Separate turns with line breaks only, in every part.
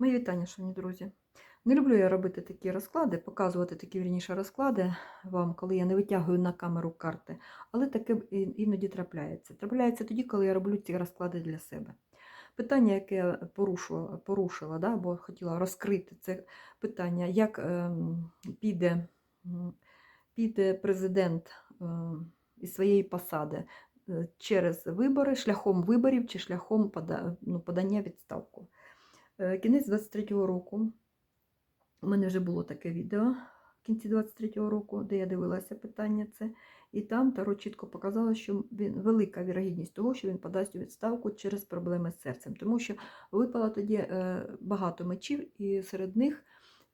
Мої вітання, шановні друзі. Не люблю я робити такі розклади, показувати такі вірніше розклади вам, коли я не витягую на камеру карти, але таке іноді трапляється. Трапляється тоді, коли я роблю ці розклади для себе. Питання, яке я порушила, порушила да, або хотіла розкрити, це питання, як ем, піде, піде президент ем, із своєї посади е, через вибори, шляхом виборів чи шляхом ну, подання відставку. Е, Кінець 23-го року. У мене вже було таке відео в кінці 23-го року, де я дивилася питання це. І там Таро чітко показало, що він велика вірогідність того, що він подасть у відставку через проблеми з серцем. Тому що випало тоді е, багато мечів, і серед них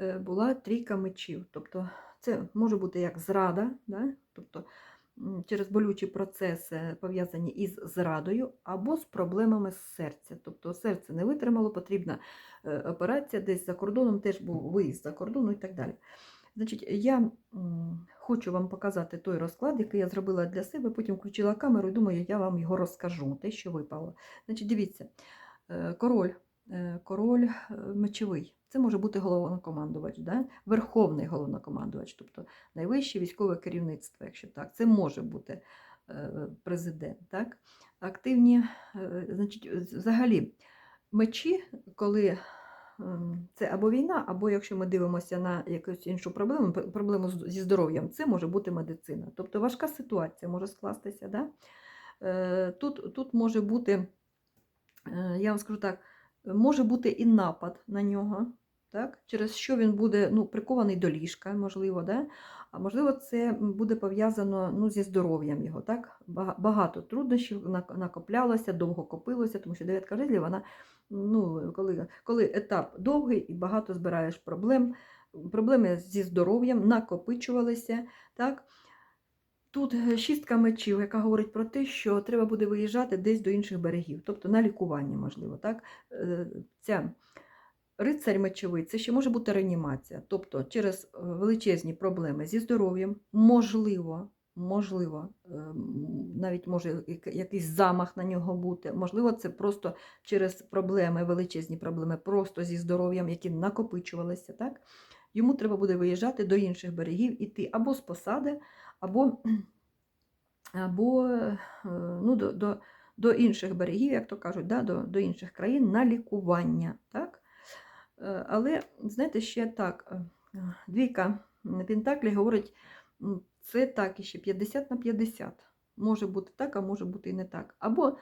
е, була трійка мечів. Тобто це може бути як зрада, да? тобто через болючі процеси пов'язані із зрадою, або з проблемами з серця. Тобто серце не витримало, потрібна е, операція десь за кордоном, теж був виїзд за кордону і так далі. Значить, я хочу вам показати той розклад, який я зробила для себе, потім включила камеру і думаю, я вам його розкажу, те, що випало. Значить, дивіться, е, король, е, король е, мечовий. Це може бути головнокомандувач, да? верховний головнокомандувач, тобто найвище військове керівництво, якщо так. Це може бути е, президент. Так? Активні, е, значить, взагалі, мечі, коли ем, це або війна, або якщо ми дивимося на якусь іншу проблему, проблему зі здоров'ям, це може бути медицина. Тобто важка ситуація може скластися. Да? Е, Тут, тут може бути, е, я вам скажу так, може бути і напад на нього, так? через що він буде ну, прикований до ліжка, можливо, да? а можливо, це буде пов'язано ну, зі здоров'ям його. Так? Багато труднощів накоплялося, довго копилося, тому що дев'ятка жезлів, вона, ну, коли, коли етап довгий і багато збираєш проблем, проблеми зі здоров'ям накопичувалися. Так? Тут е, шістка мечів, яка говорить про те, що треба буде виїжджати десь до інших берегів, тобто на лікування, можливо. Так? Е, Ця рицарь мечовий це ще може бути реанімація, тобто через е, величезні проблеми зі здоров'ям, можливо, можливо, навіть може якийсь замах на нього бути, можливо, це просто через проблеми, величезні проблеми, просто зі здоров'ям, які накопичувалися. Так? Йому треба буде виїжджати до інших берегів, іти або з посади, або, або е, ну, до, до, до інших берегів, як то кажуть, да, до, до інших країн на лікування. Так? Е, Але, знаєте, ще так, е, двійка Пентаклі говорить, це так іще 50 на 50. Може бути так, а може бути і не так. Або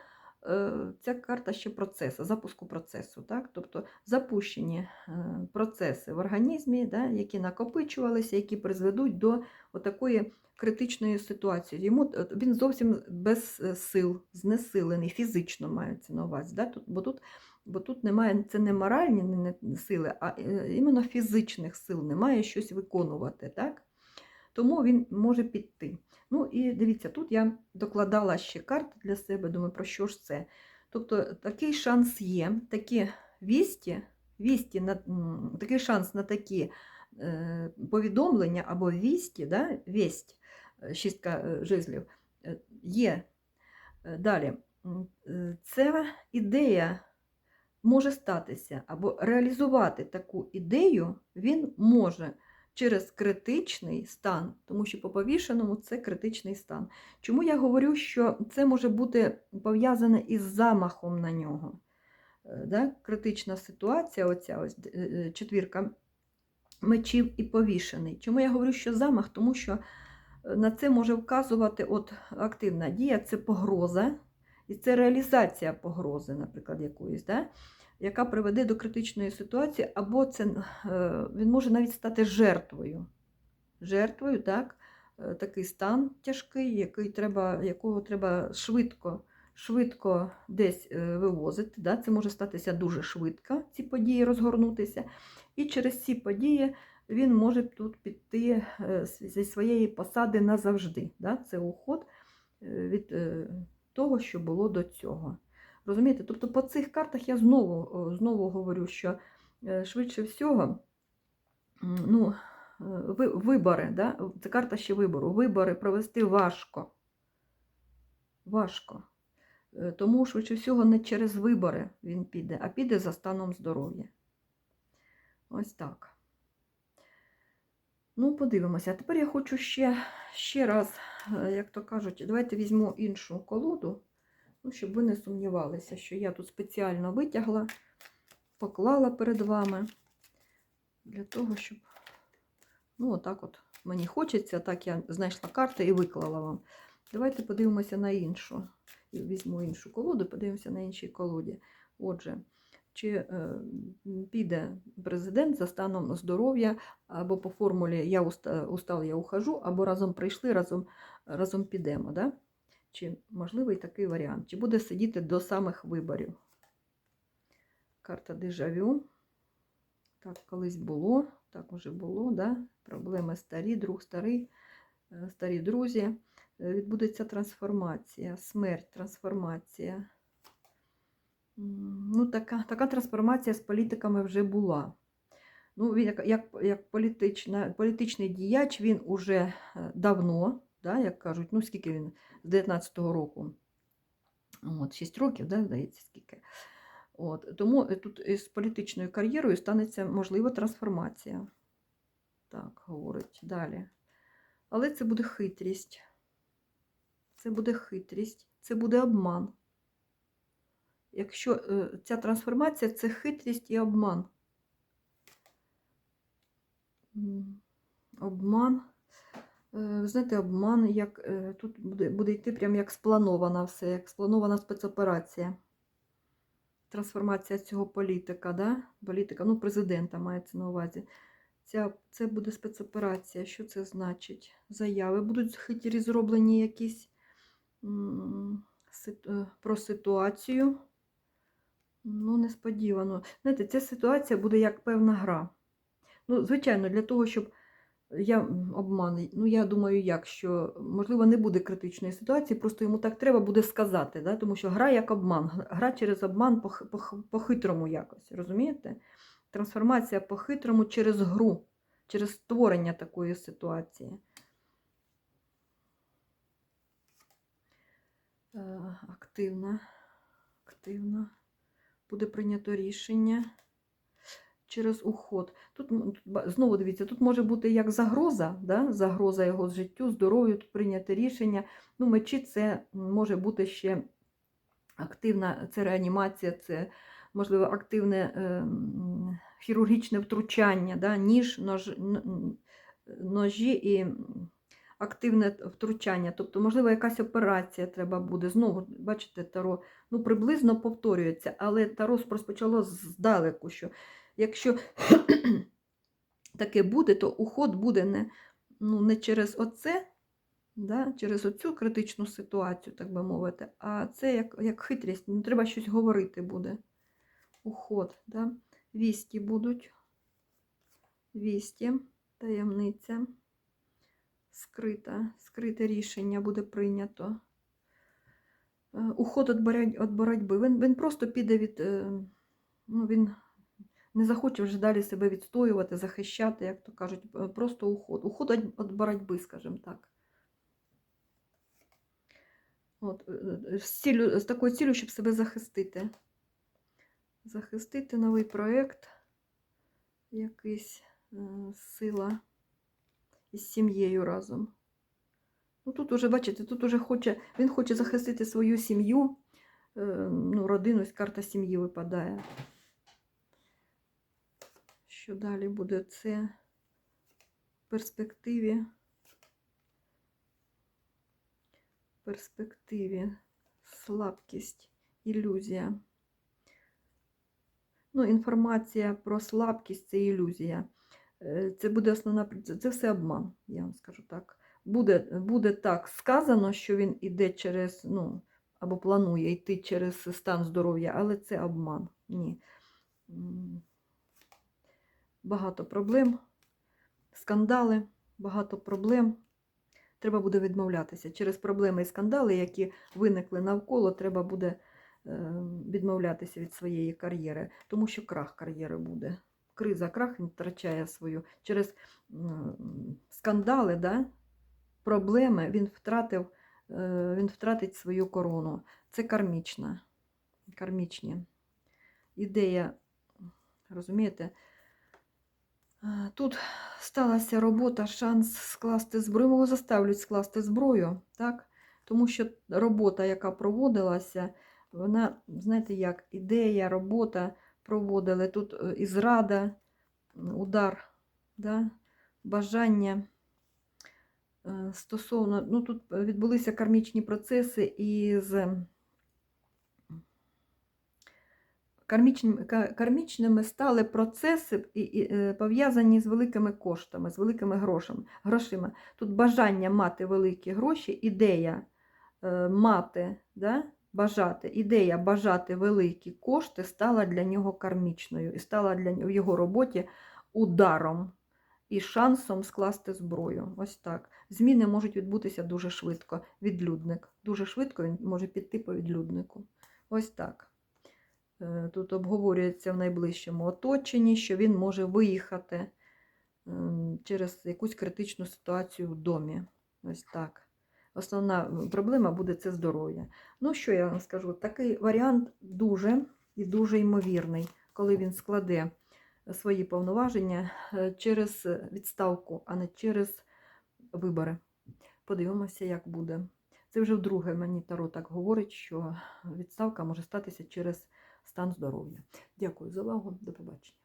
ця карта ще процесу, запуску процесу. Так? Тобто запущені е, процеси в організмі, да, які накопичувалися, які призведуть до отакої критичної ситуації. Йому е, він зовсім без е, сил, знесилений, фізично мається на увазі. Да? Тут, бо тут Бо тут немає, це не моральні сили, а іменно фізичних сил, немає щось виконувати. Так? Тому він може піти. Ну і дивіться, тут я докладала ще карти для себе, думаю, про що ж це. Тобто такий шанс є, такі вісті, вісті на, такий шанс на такі е, повідомлення або вісті, да? вість, е, шістка е, жезлів, е, є. Далі, це ідея може статися або реалізувати таку ідею він може через критичний стан, тому що по повішеному це критичний стан. Чому я говорю, що це може бути пов'язане із замахом на нього? Е, Да? Критична ситуація, оця ось е, е, четвірка мечів і повішений. Чому я говорю, що замах? Тому що на це може вказувати от активна дія, це погроза, і це реалізація погрози, наприклад, якоїсь, да? Яка приведе до критичної ситуації, або це, е, він може навіть стати жертвою. Жертвою, так? Е, Такий стан тяжкий, який треба, якого треба швидко, швидко десь е, вивозити. Да? Це може статися дуже швидко, ці події розгорнутися. І через ці події він може тут піти зі своєї посади назавжди. Да? Це уход від того, що було до цього. Розумієте? Тобто по цих картах я знову, знову говорю, що е, швидше всього, ну, е, вибори, да? це карта ще вибору. Вибори провести важко. Важко. Е, Тому швидше всього не через вибори він піде, а піде за станом здоров'я. Ось так. Ну, подивимося. А тепер я хочу ще, ще раз, як то кажуть, давайте візьму іншу колоду, ну, щоб ви не сумнівалися, що я тут спеціально витягла, поклала перед вами для того, щоб, ну, отак от мені хочеться, так я знайшла карти і виклала вам. Давайте подивимося на іншу. Візьму іншу колоду, подивимося на іншій колоді. Отже, чи е, піде президент за станом здоров'я, або по формулі я уста- устал, я ухожу, або разом прийшли, разом, разом підемо. Да? Чи можливий такий варіант? Чи буде сидіти до самих виборів? Карта дежавю. Так, колись було, так уже було, да? проблеми старі, друг старий, е, старі друзі. Е, Відбудеться трансформація, смерть, трансформація. Ну, така, така трансформація з політиками вже була. Ну, як, як, як політична, політичний діяч він уже е, давно, да, як кажуть, ну скільки він з 19-го року, от, 6 років, да, здається, скільки. От, тому е, тут із політичною кар'єрою станеться можлива трансформація. Так, говорить далі. Але це буде хитрість. Це буде хитрість, це буде обман. Якщо е, ця трансформація це хитрість і обман. Обман. Е, знаєте, обман, як е, тут буде, буде йти прям як спланована все, як спланована спецоперація. Трансформація цього політика, да? політика, ну, президента мається на увазі. Ця, це буде спецоперація. Що це значить? Заяви будуть хитрі зроблені якісь е, про ситуацію. Ну, несподівано. Знаєте, ця ситуація буде як певна гра. Ну, звичайно, для того, щоб я м, обман, ну я думаю, як, що можливо не буде критичної ситуації, просто йому так треба буде сказати, да? тому що гра як обман, гра через обман по- по- по-хитрому якось, розумієте? Трансформація по-хитрому через гру, через створення такої ситуації. Е, Активна, активна. Буде прийнято рішення через уход. Тут знову дивіться, тут може бути як загроза, да? загроза його життю, здоров'ю, прийняти рішення. Ну, мечі це може бути ще активна це реанімація, це можливо активне е, хірургічне втручання, да? ніж, нож, ножі і активне втручання. Тобто, можливо, якась операція треба буде. Знову, бачите, таро ну, приблизно повторюється, але таро розпочало здалеку, що якщо таке буде, то уход буде не, ну, не через оце, да, через оцю критичну ситуацію, так би мовити, а це як, як хитрість, ну, треба щось говорити буде. Уход, да? вісті будуть, вісті, таємниця, скрита, скрите рішення буде прийнято. Е, Уход від боротьби. Він, він просто піде від. е, Ну, він не захоче вже далі себе відстоювати, захищати, як то кажуть, е, просто уход. Уход від боротьби, скажімо так. От, е, е, з, цілю, з такою цілею, щоб себе захистити. Захистити новий проєкт, якийсь сила із сім'єю разом. Ну, тут уже, бачите, тут уже хоче, він хоче захистити свою сім'ю, ну, родину, карта сім'ї випадає. Що далі буде це в перспективі? Перспективі слабкість, ілюзія. Ну, інформація про слабкість це ілюзія. Е, Це буде основна це все обман, я вам скажу так. Буде, буде так сказано, що він іде через, ну, або планує йти через стан здоров'я, але це обман. Ні. Багато проблем, скандали, багато проблем. Треба буде відмовлятися. Через проблеми і скандали, які виникли навколо, треба буде е, відмовлятися від своєї кар'єри, тому що крах кар'єри буде. Криза, крах він втрачає свою. Через скандали, да, проблеми він втратив, е, він втратить свою корону. Це кармічна. Кармічні. Ідея, розумієте, Е, Тут сталася робота, шанс скласти зброю. Його заставлять скласти зброю, так? тому що робота, яка проводилася, вона, знаєте як, ідея, робота проводили. Тут е, і зрада, удар, да? бажання е, стосовно, ну тут відбулися кармічні процеси із кармічними, кармічними стали процеси е, пов'язані з великими коштами, з великими грошами, грошима. Тут бажання мати великі гроші, ідея е, мати, да, бажати, ідея бажати великі кошти стала для нього кармічною і стала для в його роботі ударом і шансом скласти зброю. Ось так. Зміни можуть відбутися дуже швидко. Відлюдник. Дуже швидко він може піти по відлюднику. Ось так. Е, Тут обговорюється в найближчому оточенні, що він може виїхати через якусь критичну ситуацію в домі. Ось так. Основна проблема буде це здоров'я. Ну, що я вам скажу? Такий варіант дуже і дуже ймовірний, коли він складе свої повноваження е, через відставку, а не через вибори. Подивимося, як буде. Це вже вдруге мені Таро так говорить, що відставка може статися через стан здоров'я. Дякую за увагу. До побачення.